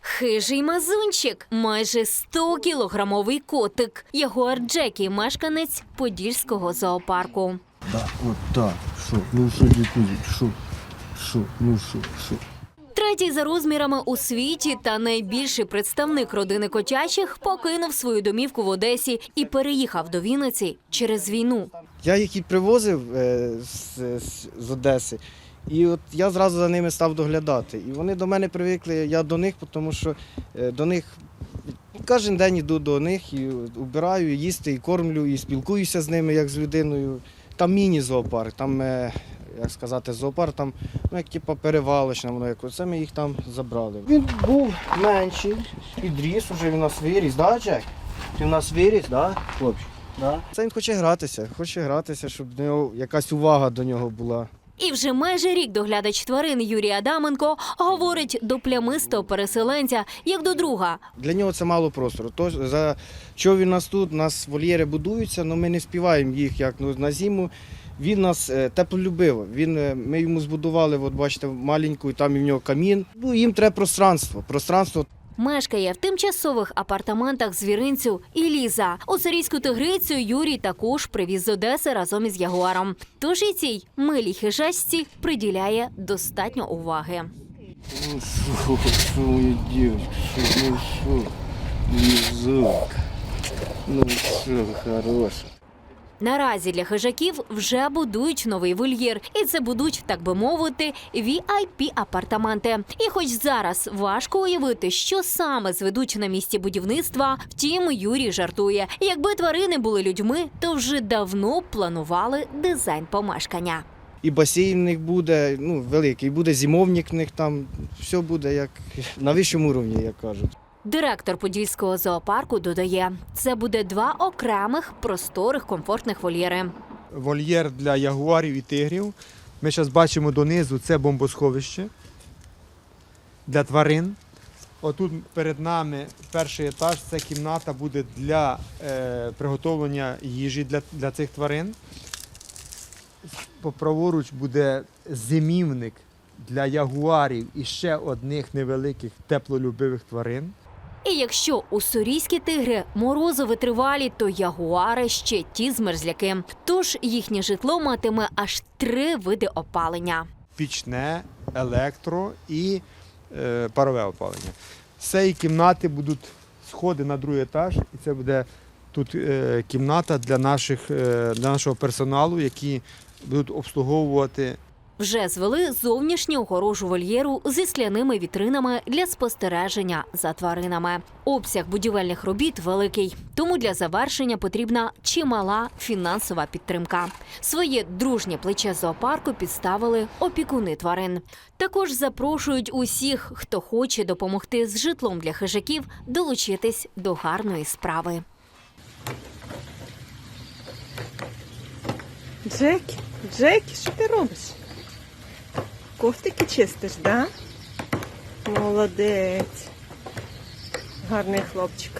Хижий мазунчик, майже 100 кілограмовий котик. Ягуар Джекі, мешканець Подільського зоопарку. Так, от так. Що? Ну що, дітузі, що? Що? Ну що, що? Третій за розмірами у світі та найбільший представник родини котячих покинув свою домівку в Одесі і переїхав до Вінниці через війну. Я їх і привозив е, з, з, з Одеси. І от я зразу за ними став доглядати. І вони до мене привикли, я до них, тому що е, до них кожен день йду до них і убираю, і їсти, і кормлю, і спілкуюся з ними як з людиною. Там міні-зоопарк, там, е, як сказати, зоопарк, там ну, як типу, перевалочна, воно як оце ми їх там забрали. Він був менший, підріс, вже він у нас виріс, да, Джек? Ти в нас виріс, да, хлопчик? Да. Це він хоче гратися, хоче гратися, щоб якась увага до нього була. І вже майже рік доглядач тварин Юрій Адаменко говорить до плямистого переселенця як до друга. Для нього це мало простору. Тож за що він нас тут? Нас вольєри будуються, але ми не співаємо їх як ну, на зиму. Він нас е, теплолюбив. Він, е, ми йому збудували, от бачите, маленьку, і там і в нього камін. Ну, їм треба пространство. Пространство Мешкає в тимчасових апартаментах звіринцю і Ліза. Осирійську тигрицю Юрій також привіз з Одеси разом із Ягуаром. Тож і цій милій хижачці приділяє достатньо уваги. Ну ну ну що, хороша. Наразі для хижаків вже будують новий вольєр, і це будуть, так би мовити, vip апартаменти. І хоч зараз важко уявити, що саме зведуть на місці будівництва, втім Юрій жартує: якби тварини були людьми, то вже давно планували дизайн помешкання. І басейн буде, ну, великий, буде зимовник в них там, все буде як на вищому рівні, як кажуть. Директор Подільського зоопарку додає, це буде два окремих просторих комфортних вольєри. вольєр для ягуарів і тигрів. Ми зараз бачимо донизу це бомбосховище для тварин. Отут перед нами перший етаж, це кімната буде для е, приготовлення їжі для, для цих тварин. Праворуч буде зимівник для ягуарів і ще одних невеликих теплолюбивих тварин. І якщо уссурійські тигри морозу витривалі, то ягуари ще ті змерзляки. Тож їхнє житло матиме аж три види опалення. пічне, електро і е, парове опалення. З цієї кімнати будуть сходи на другий етаж, і це буде тут е, кімната для, наших, е, для нашого персоналу, які будуть обслуговувати Вже звели зовнішню огорожу вольєру зі скляними вітринами для спостереження за тваринами. Обсяг будівельних робіт великий, тому для завершення потрібна чимала фінансова підтримка. Своє дружнє плече зоопарку підставили опікуни тварин. Також запрошують усіх, хто хоче допомогти з житлом для хижаків, долучитись до гарної справи. Джекі, Джекі, що ти робиш? Ковтики чистиш, да? Молодець. Гарний хлопчик.